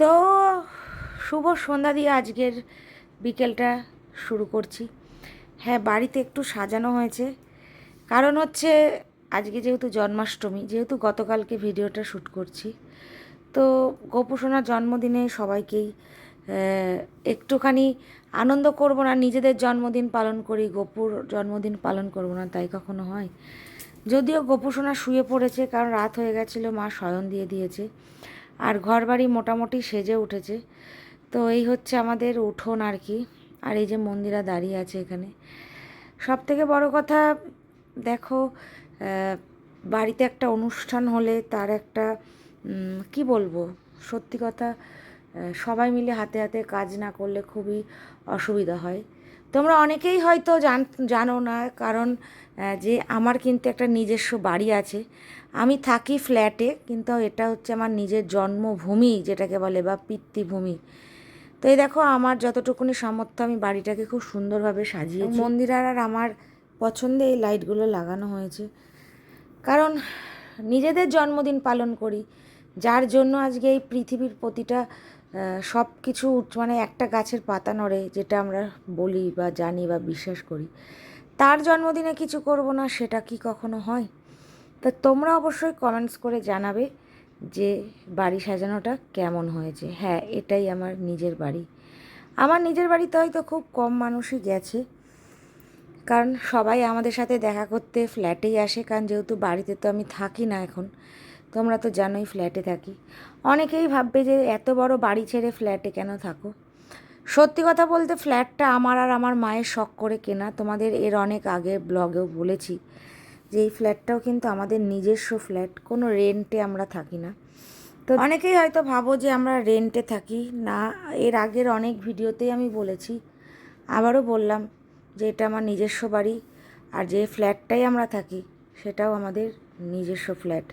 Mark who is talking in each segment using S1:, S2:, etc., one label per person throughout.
S1: তো শুভ সন্ধ্যা দিয়ে আজকের বিকেলটা শুরু করছি হ্যাঁ বাড়িতে একটু সাজানো হয়েছে কারণ হচ্ছে আজকে যেহেতু জন্মাষ্টমী যেহেতু গতকালকে ভিডিওটা শ্যুট করছি তো গোপুসোনার জন্মদিনে সবাইকেই একটুখানি আনন্দ করব না নিজেদের জন্মদিন পালন করি গোপুর জন্মদিন পালন করব না তাই কখনো হয় যদিও গোপুসোনা শুয়ে পড়েছে কারণ রাত হয়ে গেছিলো মা শয়ন দিয়ে দিয়েছে আর ঘর বাড়ি মোটামুটি সেজে উঠেছে তো এই হচ্ছে আমাদের উঠোন আর কি আর এই যে মন্দিরা দাঁড়িয়ে আছে এখানে সব থেকে বড় কথা দেখো বাড়িতে একটা অনুষ্ঠান হলে তার একটা কি বলবো সত্যি কথা সবাই মিলে হাতে হাতে কাজ না করলে খুবই অসুবিধা হয় তোমরা অনেকেই হয়তো জান জানো না কারণ যে আমার কিন্তু একটা নিজস্ব বাড়ি আছে আমি থাকি ফ্ল্যাটে কিন্তু এটা হচ্ছে আমার নিজের জন্মভূমি যেটাকে বলে বা পিতৃভূমি তো এই দেখো আমার যতটুকুনি সামর্থ্য আমি বাড়িটাকে খুব সুন্দরভাবে সাজিয়ে মন্দির আর আমার পছন্দে এই লাইটগুলো লাগানো হয়েছে কারণ নিজেদের জন্মদিন পালন করি যার জন্য আজকে এই পৃথিবীর প্রতিটা সব কিছু মানে একটা গাছের পাতা নড়ে যেটা আমরা বলি বা জানি বা বিশ্বাস করি তার জন্মদিনে কিছু করব না সেটা কি কখনো হয় তা তোমরা অবশ্যই কমেন্টস করে জানাবে যে বাড়ি সাজানোটা কেমন হয়েছে হ্যাঁ এটাই আমার নিজের বাড়ি আমার নিজের বাড়িতে হয়তো খুব কম মানুষই গেছে কারণ সবাই আমাদের সাথে দেখা করতে ফ্ল্যাটেই আসে কারণ যেহেতু বাড়িতে তো আমি থাকি না এখন তোমরা তো জানোই ফ্ল্যাটে থাকি অনেকেই ভাববে যে এত বড় বাড়ি ছেড়ে ফ্ল্যাটে কেন থাকো সত্যি কথা বলতে ফ্ল্যাটটা আমার আর আমার মায়ের শখ করে কেনা তোমাদের এর অনেক আগে ব্লগেও বলেছি যে এই ফ্ল্যাটটাও কিন্তু আমাদের নিজস্ব ফ্ল্যাট কোনো রেন্টে আমরা থাকি না তো অনেকেই হয়তো ভাবো যে আমরা রেন্টে থাকি না এর আগের অনেক ভিডিওতেই আমি বলেছি আবারও বললাম যে এটা আমার নিজস্ব বাড়ি আর যে ফ্ল্যাটটাই আমরা থাকি সেটাও আমাদের নিজস্ব ফ্ল্যাট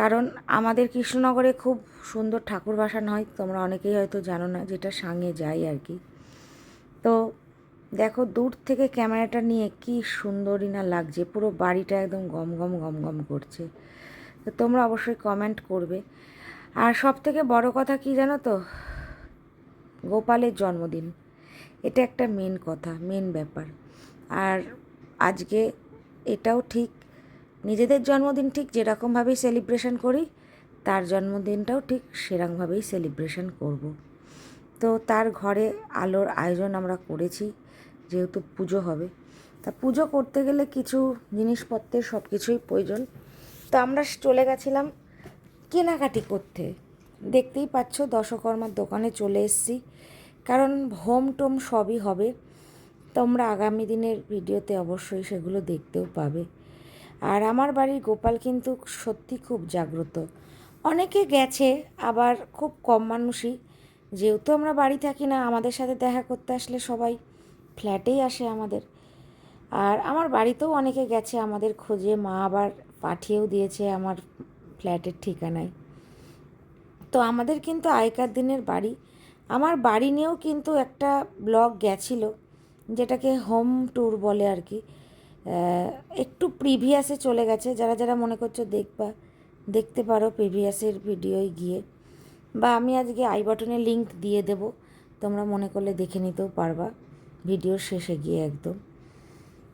S1: কারণ আমাদের কৃষ্ণনগরে খুব সুন্দর ঠাকুর বাসান হয় তোমরা অনেকেই হয়তো জানো না যেটা সাঙে যাই আর কি তো দেখো দূর থেকে ক্যামেরাটা নিয়ে কি সুন্দরই না লাগছে পুরো বাড়িটা একদম গম গম গম গম করছে তো তোমরা অবশ্যই কমেন্ট করবে আর সব থেকে বড় কথা কি জানো তো গোপালের জন্মদিন এটা একটা মেন কথা মেন ব্যাপার আর আজকে এটাও ঠিক নিজেদের জন্মদিন ঠিক যেরকমভাবেই সেলিব্রেশন করি তার জন্মদিনটাও ঠিক সেরকমভাবেই সেলিব্রেশন করব। তো তার ঘরে আলোর আয়োজন আমরা করেছি যেহেতু পুজো হবে তা পুজো করতে গেলে কিছু জিনিসপত্রের সব কিছুই প্রয়োজন তো আমরা চলে গেছিলাম কেনাকাটি করতে দেখতেই পাচ্ছ দশকর্মার দোকানে চলে এসছি কারণ হোম টোম সবই হবে তোমরা আগামী দিনের ভিডিওতে অবশ্যই সেগুলো দেখতেও পাবে আর আমার বাড়ির গোপাল কিন্তু সত্যি খুব জাগ্রত অনেকে গেছে আবার খুব কম মানুষই যেহেতু আমরা বাড়ি থাকি না আমাদের সাথে দেখা করতে আসলে সবাই ফ্ল্যাটেই আসে আমাদের আর আমার বাড়িতেও অনেকে গেছে আমাদের খোঁজে মা আবার পাঠিয়েও দিয়েছে আমার ফ্ল্যাটের ঠিকানায় তো আমাদের কিন্তু আগেকার দিনের বাড়ি আমার বাড়ি নিয়েও কিন্তু একটা ব্লগ গেছিলো যেটাকে হোম ট্যুর বলে আর কি একটু প্রিভিয়াসে চলে গেছে যারা যারা মনে করছো দেখবা দেখতে পারো প্রিভিয়াসের ভিডিওয় গিয়ে বা আমি আজকে আই বাটনে লিঙ্ক দিয়ে দেব তোমরা মনে করলে দেখে নিতেও পারবা ভিডিও শেষে গিয়ে একদম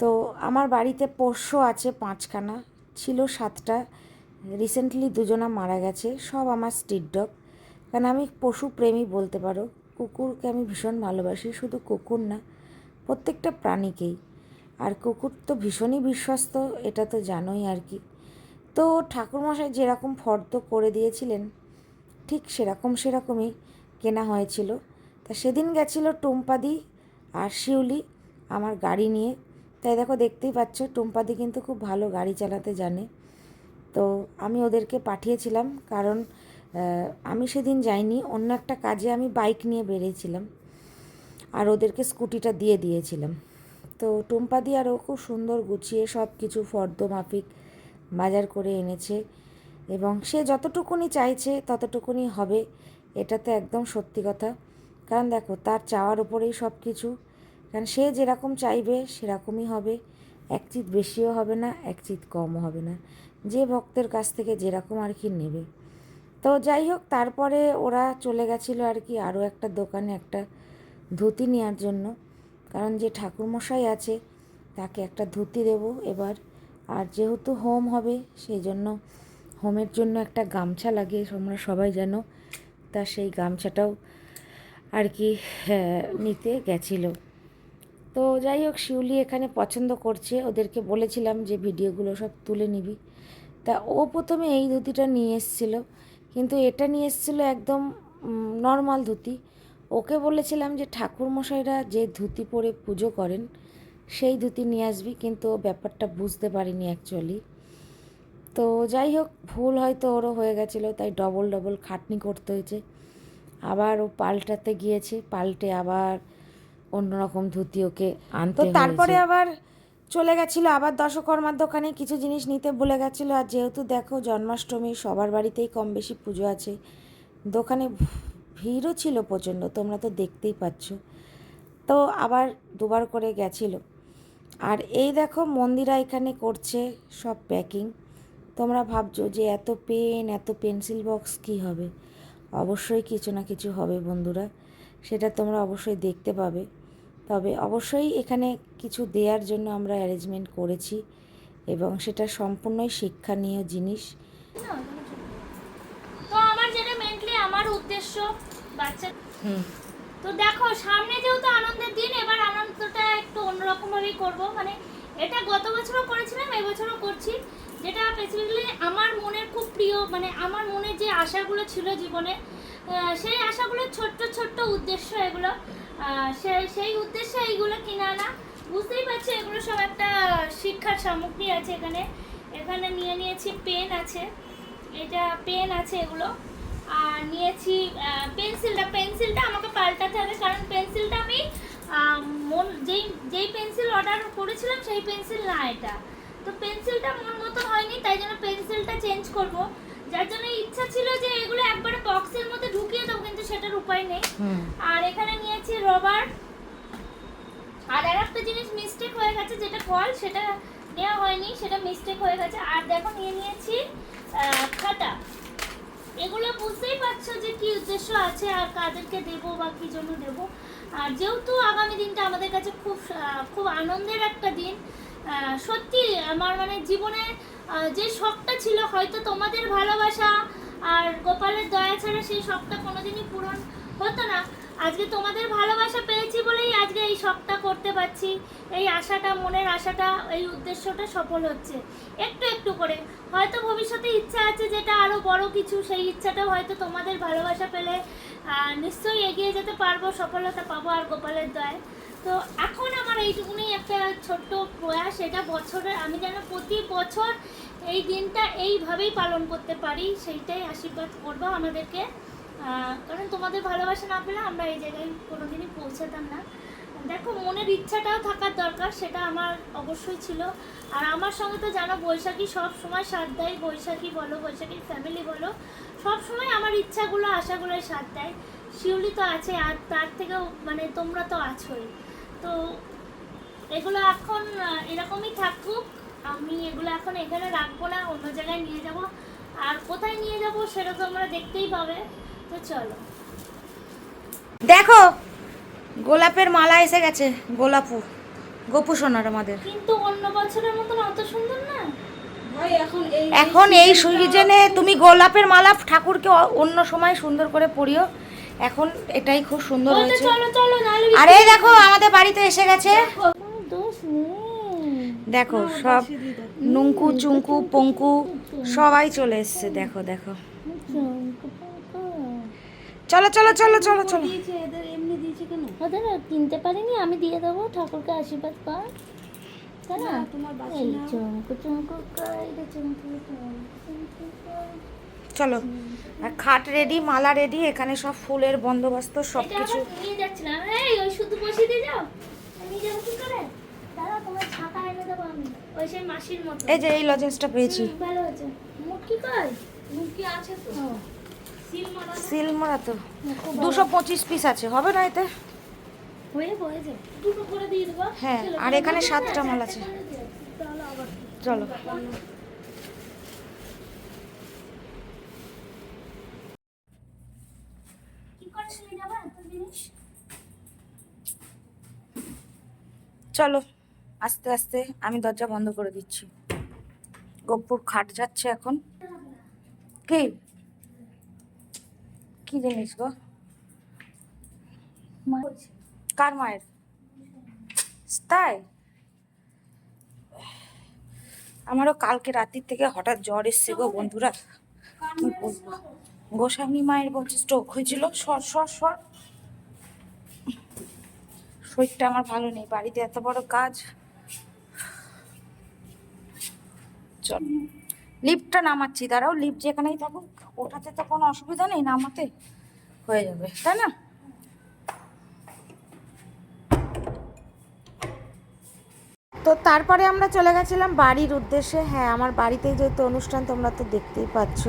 S1: তো আমার বাড়িতে পোষ্য আছে পাঁচখানা ছিল সাতটা রিসেন্টলি দুজনা মারা গেছে সব আমার স্ট্রিট ডগ কারণ আমি পশু প্রেমী বলতে পারো কুকুরকে আমি ভীষণ ভালোবাসি শুধু কুকুর না প্রত্যেকটা প্রাণীকেই আর কুকুর তো ভীষণই বিশ্বস্ত এটা তো জানোই আর কি তো ঠাকুরমশাই যেরকম ফর্দ করে দিয়েছিলেন ঠিক সেরকম সেরকমই কেনা হয়েছিল তা সেদিন গেছিল টুম্পাদি আর শিউলি আমার গাড়ি নিয়ে তাই দেখো দেখতেই পাচ্ছ টুম্পাদি কিন্তু খুব ভালো গাড়ি চালাতে জানে তো আমি ওদেরকে পাঠিয়েছিলাম কারণ আমি সেদিন যাইনি অন্য একটা কাজে আমি বাইক নিয়ে বেরিয়েছিলাম আর ওদেরকে স্কুটিটা দিয়ে দিয়েছিলাম তো টুম্পা দিয়ারও খুব সুন্দর গুছিয়ে সব কিছু ফর্দ মাফিক বাজার করে এনেছে এবং সে যতটুকুনি চাইছে ততটুকুনি হবে এটা তো একদম সত্যি কথা কারণ দেখো তার চাওয়ার উপরেই সব কিছু কারণ সে যেরকম চাইবে সেরকমই হবে এক চিত বেশিও হবে না এক চিত কমও হবে না যে ভক্তের কাছ থেকে যেরকম আর কি নেবে তো যাই হোক তারপরে ওরা চলে গেছিলো আর কি আরও একটা দোকানে একটা ধুতি নেওয়ার জন্য কারণ যে ঠাকুরমশাই আছে তাকে একটা ধুতি দেব এবার আর যেহেতু হোম হবে সেই জন্য হোমের জন্য একটা গামছা লাগে আমরা সবাই যেন তা সেই গামছাটাও আর কি হ্যাঁ, নিতে গেছিল তো যাই হোক শিউলি এখানে পছন্দ করছে ওদেরকে বলেছিলাম যে ভিডিওগুলো সব তুলে নিবি তা ও প্রথমে এই ধুতিটা নিয়ে এসছিল কিন্তু এটা নিয়ে এসেছিলো একদম নর্মাল ধুতি ওকে বলেছিলাম যে ঠাকুরমশাইরা যে ধুতি পরে পুজো করেন সেই ধুতি নিয়ে আসবি কিন্তু ব্যাপারটা বুঝতে পারিনি অ্যাকচুয়ালি তো যাই হোক ভুল হয়তো ওরও হয়ে গেছিলো তাই ডবল ডবল খাটনি করতে হয়েছে আবার ও পাল্টাতে গিয়েছে পাল্টে আবার অন্যরকম ধুতি ওকে আনতে তারপরে আবার চলে গেছিলো আবার দশকর্মার দোকানে কিছু জিনিস নিতে ভুলে গেছিলো আর যেহেতু দেখো জন্মাষ্টমী সবার বাড়িতেই কম বেশি পুজো আছে দোকানে ভিড়ও ছিল প্রচণ্ড তোমরা তো দেখতেই পাচ্ছ তো আবার দুবার করে গেছিল আর এই দেখো মন্দিরা এখানে করছে সব প্যাকিং তোমরা ভাবছো যে এত পেন এত পেন্সিল বক্স কি হবে অবশ্যই কিছু না কিছু হবে বন্ধুরা সেটা তোমরা অবশ্যই দেখতে পাবে তবে অবশ্যই এখানে কিছু দেওয়ার জন্য আমরা অ্যারেঞ্জমেন্ট করেছি এবং সেটা সম্পূর্ণই শিক্ষণীয় জিনিস
S2: উদ্দেশ্য বাচ্চা তো দেখো সামনে যেহেতু আনন্দের দিন এবার আনন্দটা একটু ভাবেই করবো মানে এটা গত বছরও করেছিলাম এবছরও করছি যেটা স্পেসিফিক্যালি আমার মনের খুব প্রিয় মানে আমার মনের যে আশাগুলো ছিল জীবনে সেই আশাগুলো ছোট্ট ছোট্ট উদ্দেশ্য এগুলো সেই উদ্দেশ্যে এইগুলো কিনে আনা বুঝতেই পারছি এগুলো সব একটা শিক্ষার সামগ্রী আছে এখানে এখানে নিয়ে নিয়েছি পেন আছে এটা পেন আছে এগুলো আর নিয়েছি পেন্সিলটা পেন্সিলটা আমাকে পাল্টাতে হবে কারণ পেন্সিলটা আমি মন যেই যেই পেন্সিল অর্ডার করেছিলাম সেই পেন্সিল না এটা তো পেন্সিলটা মন মতো হয়নি তাই জন্য পেন্সিলটা চেঞ্জ করব যার জন্য ইচ্ছা ছিল যে এগুলো একবারে বক্সের মধ্যে ঢুকিয়ে দেবো কিন্তু সেটার উপায় নেই আর এখানে নিয়েছি রবার আর আর একটা জিনিস মিস্টেক হয়ে গেছে যেটা ফল সেটা নেওয়া হয়নি সেটা মিস্টেক হয়ে গেছে আর দেখো নিয়ে নিয়েছি খাতা কি উদ্দেশ্য আছে আর কাদেরকে দেব বা কী জন্য দেব আর যেহেতু আগামী দিনটা আমাদের কাছে খুব খুব আনন্দের একটা দিন সত্যি আমার মানে জীবনে যে শখটা ছিল হয়তো তোমাদের ভালোবাসা আর গোপালের দয়া ছাড়া সেই শখটা কোনোদিনই পূরণ হতো না আজকে তোমাদের ভালোবাসা পেয়েছি বলেই আজকে এই সবটা করতে পারছি এই আশাটা মনের আশাটা এই উদ্দেশ্যটা সফল হচ্ছে একটু একটু করে হয়তো ভবিষ্যতে ইচ্ছা আছে যেটা আরও বড় কিছু সেই ইচ্ছাটাও হয়তো তোমাদের ভালোবাসা পেলে নিশ্চয়ই এগিয়ে যেতে পারবো সফলতা পাবো আর গোপালের দয় তো এখন আমার এইটুকুনি একটা ছোট্ট প্রয়াস এটা বছরের আমি যেন প্রতি বছর এই দিনটা এইভাবেই পালন করতে পারি সেইটাই আশীর্বাদ করবো আমাদেরকে কারণ তোমাদের ভালোবাসা না পেলে আমরা এই জায়গায় কোনোদিনই পৌঁছাতাম না দেখো মনের ইচ্ছাটাও থাকার দরকার সেটা আমার অবশ্যই ছিল আর আমার সঙ্গে তো জানো বৈশাখী সব সময় সাথ দেয় বৈশাখী বলো বৈশাখীর ফ্যামিলি বলো সব সময় আমার ইচ্ছাগুলো আশাগুলোই সাথ দেয় শিউলি তো আছে আর তার থেকেও মানে তোমরা তো আছোই তো এগুলো এখন এরকমই থাকুক আমি এগুলো এখন এখানে রাখবো না অন্য জায়গায় নিয়ে যাব আর কোথায় নিয়ে যাব সেটা তোমরা দেখতেই পাবে
S1: দেখো গোলাপের মালা এসে গেছে গোলাপু গোপু সোনার আমাদের
S2: কিন্তু অন্য বছরের মতন অত সুন্দর না
S1: এখন এই সিজনে তুমি গোলাপের মালা ঠাকুরকে অন্য সময় সুন্দর করে পরিও এখন এটাই খুব সুন্দর হয়েছে আর এই দেখো আমাদের বাড়িতে এসে গেছে দেখো সব নুঙ্কু চুঙ্কু পঙ্কু সবাই চলে এসছে দেখো দেখো চলো চলো চলো চলো চলো
S2: এদের কিনতে পারিনি আমি দিয়ে দেবো ঠাকুরকে আশীর্বাদ কর
S1: চলো খাট রেডি মালা রেডি এখানে সব ফুলের বন্দোবস্ত সব কিছু এই ওই এই যে এই লজেন্সটা পেয়েছি ভালো মুটকি মুটকি আছে তো সিল মারা তো দুশো পঁচিশ পিস আছে হবে না এতে হ্যাঁ আর এখানে সাতটা মাল আছে চলো চলো আস্তে আস্তে আমি দরজা বন্ধ করে দিচ্ছি গোপুর খাট যাচ্ছে এখন কি কি জিনিস গো কার মায়ের তাই আমারও কালকে রাত্রির থেকে হঠাৎ জ্বর এসছে গো বন্ধুরা কি বলবো গোস্বামী মায়ের বলছে স্ট্রোক হয়েছিল সর সর সর শরীরটা আমার ভালো নেই বাড়িতে এত বড় কাজ চল লিফটটা নামাচ্ছি দাঁড়াও লিফট যেখানেই থাকুক ওঠাতে তো কোনো অসুবিধা নেই নামাতে হয়ে যাবে তাই না তো তারপরে আমরা চলে গেছিলাম বাড়ির উদ্দেশ্যে হ্যাঁ আমার বাড়িতেই যেহেতু অনুষ্ঠান তোমরা তো দেখতেই পাচ্ছ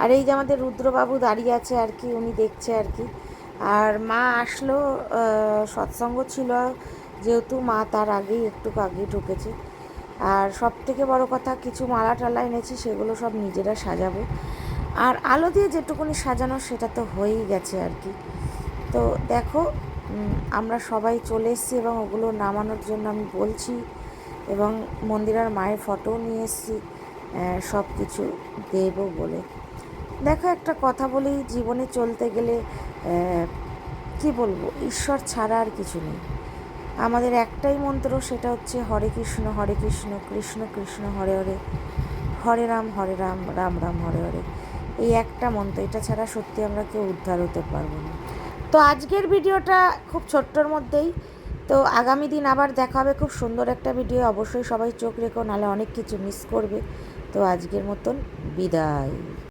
S1: আর এই যে আমাদের রুদ্রবাবু দাঁড়িয়ে আছে আর কি উনি দেখছে আর কি আর মা আসলো সৎসঙ্গ ছিল যেহেতু মা তার আগেই একটু আগেই ঢুকেছে আর সব থেকে বড় কথা কিছু মালা টালা এনেছি সেগুলো সব নিজেরা সাজাবো আর আলো দিয়ে যেটুকুনি সাজানো সেটা তো হয়েই গেছে আর কি তো দেখো আমরা সবাই চলে এসেছি এবং ওগুলো নামানোর জন্য আমি বলছি এবং মন্দিরার মায়ের ফটো নিয়ে এসেছি সব কিছু দেব বলে দেখো একটা কথা বলি জীবনে চলতে গেলে কি বলবো ঈশ্বর ছাড়া আর কিছু নেই আমাদের একটাই মন্ত্র সেটা হচ্ছে হরে কৃষ্ণ হরে কৃষ্ণ কৃষ্ণ কৃষ্ণ হরে হরে হরে রাম হরে রাম রাম রাম হরে হরে এই একটা মন্ত্র এটা ছাড়া সত্যি আমরা কেউ উদ্ধার হতে পারবো না তো আজকের ভিডিওটা খুব ছোট্টর মধ্যেই তো আগামী দিন আবার দেখা হবে খুব সুন্দর একটা ভিডিও অবশ্যই সবাই চোখ রেখো নাহলে অনেক কিছু মিস করবে তো আজকের মতন বিদায়